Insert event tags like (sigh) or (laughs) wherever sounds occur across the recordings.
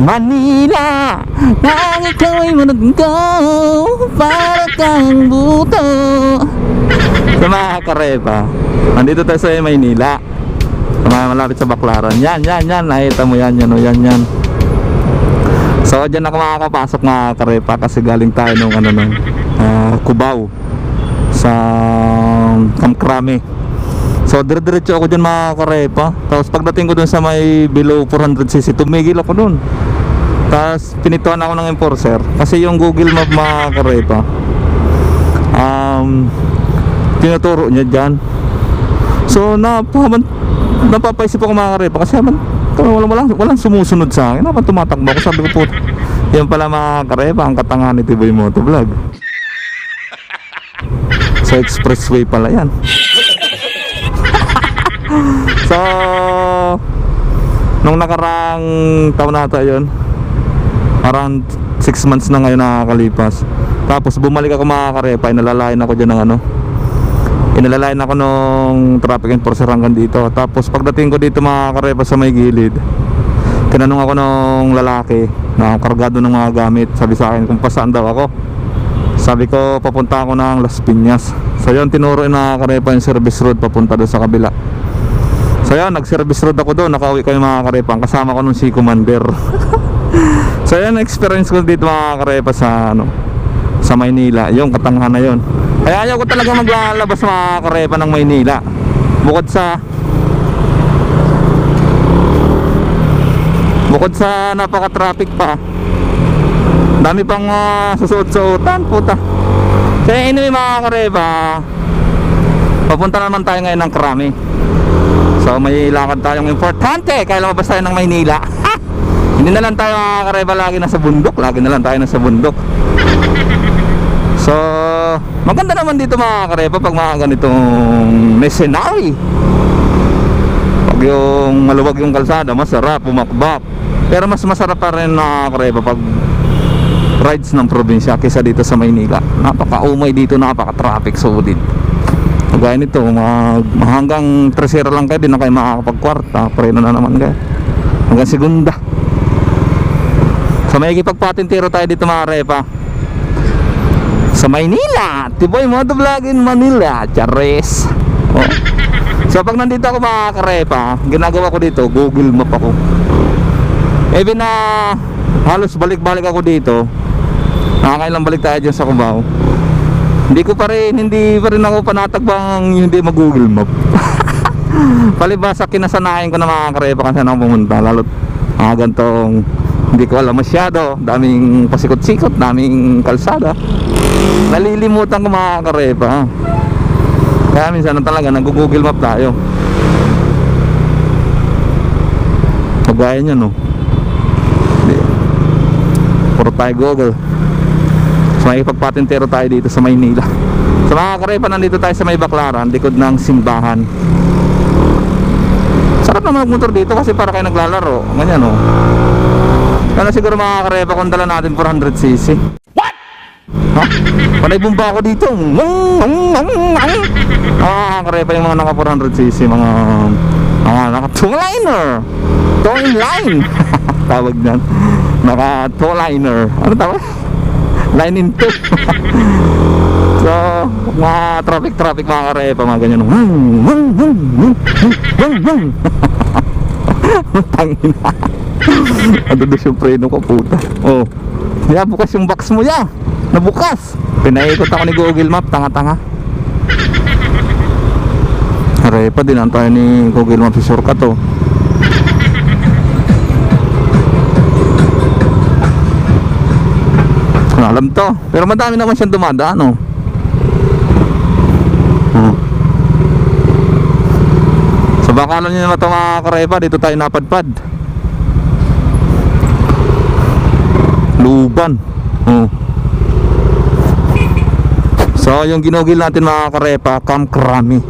Manila Nang ikaw ay managko Para kang buto. Sa mga karepa Nandito tayo sa Maynila. Sa mga malapit sa Baklaran Yan, yan, yan. Nakita mo yan, yan, o, yan, yan. So dyan ako makakapasok mga karepa Kasi galing tayo nung ano nung ah, Cubao Sa Kamkrame So dire-diretso ako dyan mga karepa. Tapos pagdating ko dun sa may below 400cc Tumigil ako dun Tapos pinituan ako ng enforcer. Kasi yung Google Map mga karepa Um Tinuturo niya dyan. So napaman Napapaisip ako mga karepa Kasi naman walang, walang, walang sumusunod sa akin Naman tumatakbo ako Sabi ko po Yan pala mga karepa Ang katangahan ni Tiboy Motovlog. Sa expressway pala yan. (laughs) So, nung nakarang taon nata yun, around 6 months na ngayon nakakalipas. Tapos bumalik ako mga karepa, inalalayan ako dyan ng ano. Inalalayan ako nung traffic enforcer hanggang dito. Tapos pagdating ko dito mga karepa sa may gilid, tinanong ako nung lalaki na kargado ng mga gamit. Sabi sa akin kung pasaan daw ako. Sabi ko papunta ako ng Las Piñas. So yun tinuro yung mga karepa yung service road papunta doon sa kabila. So yan, nag-service road ako doon, nakauwi ko yung mga kasama ko nung si Commander. (laughs) so yan, experience ko dito mga karepa sa ano sa Maynila, yung katanghan na yon. Kaya ayaw ko talaga maglalabas mga karepa ng Maynila. Bukod sa Bukod sa napaka-traffic pa. Dami pang uh, susuot-suotan, puta. Kaya anyway mga karepa, papunta naman tayo ngayon ng Krami. So may lakad tayong importante kaya lumabas tayo ng Maynila! Hindi na lang tayo mga kareba lagi nasa bundok. Lagi na lang tayo nasa bundok. (laughs) So maganda naman dito mga kareba Pag mga ganitong may scenery Pag yung maluwag yung kalsada Masarap, umakbak Pero mas masarap pa rin mga kareba Pag rides ng probinsya Kesa dito sa Maynila. Napaka-umay dito, napaka-traffic solid Kagaya nito, mga, hanggang tresera lang kayo, di na kayo makakapagkwarta. Preno na naman kayo. Hanggang segunda. So may ikipagpatintiro tayo dito mga repa. Sa Maynila, Tiboy Motovlog in Manila, Chares. Oh. So pag nandito ako mga karepa, ginagawa ko dito, Google Map ako. Even na halos balik-balik ako dito, nakakailang balik tayo dyan sa Cubao. Hindi ko pa rin, hindi pa rin ako panatagbang hindi mag-google map. (laughs) Palibasa kinasanayan ko na mga karepa kasi na ako pumunta. Lalo mga gantong hindi ko alam masyado. Daming pasikot-sikot, daming kalsada. Nalilimutan ko mga karepa. Kaya minsan na talaga nag-google map tayo. Kagaya niya no. Puro tayo google. So may tayo dito sa Maynila Sa mga karepa nandito tayo sa may Baklaran Likod ng simbahan Sarap naman magmotor dito kasi para kayo naglalaro. Ganyan oh. Kaya siguro mga karepa kung dala natin 400cc What? Ha? Panay bumba ako dito. Ah, karepa yung mga naka 400cc Mga Mga naka two liner Two line (laughs) Tawag niyan. Naka two liner Ano tawag? line in two. (laughs) So mga traffic traffic mga karepa mga ganyan. Tangin na adudus yung preno ko puta. Oh. Ya bukas yung box mo ya. Nabukas pinaikot ako ni google map tanga tanga karepa din ang tayo ni google map si shortcut oh. Ano, alam to. Pero madami naman siyang dumadaan, no? Hmm. So baka alam niyo naman ito mga karepa, dito tayo napadpad. Luban. Hmm. So yung ginugil natin mga karepa, Kamkrami.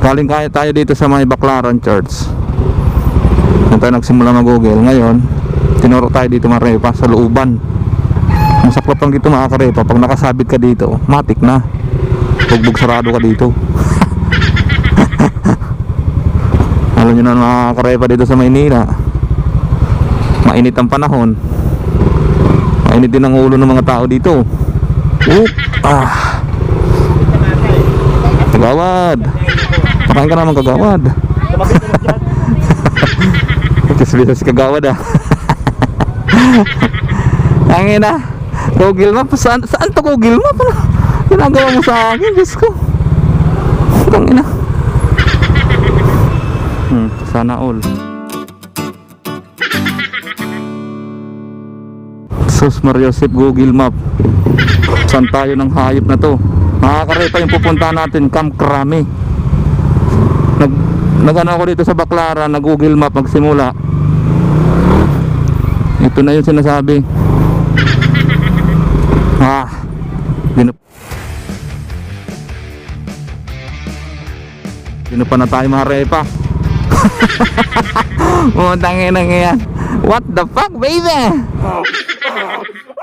Galing kaya tayo dito sa may Baclaran Church. Doon tayo nagsimula mag-google. Ngayon, tinuro tayo dito mga karepa sa looban masaklap lang dito mga karepa pag nakasabit ka dito matik na bugbog sarado ka dito (laughs) alam nyo na mga karepa dito sa Maynila mainit ang panahon. Mainit din ang ulo ng mga tao dito. Oop, ah. Kagawad. Pakain ka naman kagawad. (laughs) Kisbisa si kagawad ah. (laughs) Ang ina. Google Map. Saan, saan to Google Map? Ginagawa mo sa akin. Diyos ko. Ang ina. Hmm, sana all. Sus Mariosep Google Map. Saan tayo ng hayop na to? Makakarepa yung pupuntahan natin, Camp Krami. Nag, nagano ako dito sa Baclaran, na Google Map magsimula. Ito na yung sinasabi. Ah, dinup Dinupa na tayo mga repa. Utangin na yan. What the fuck, baby? (laughs)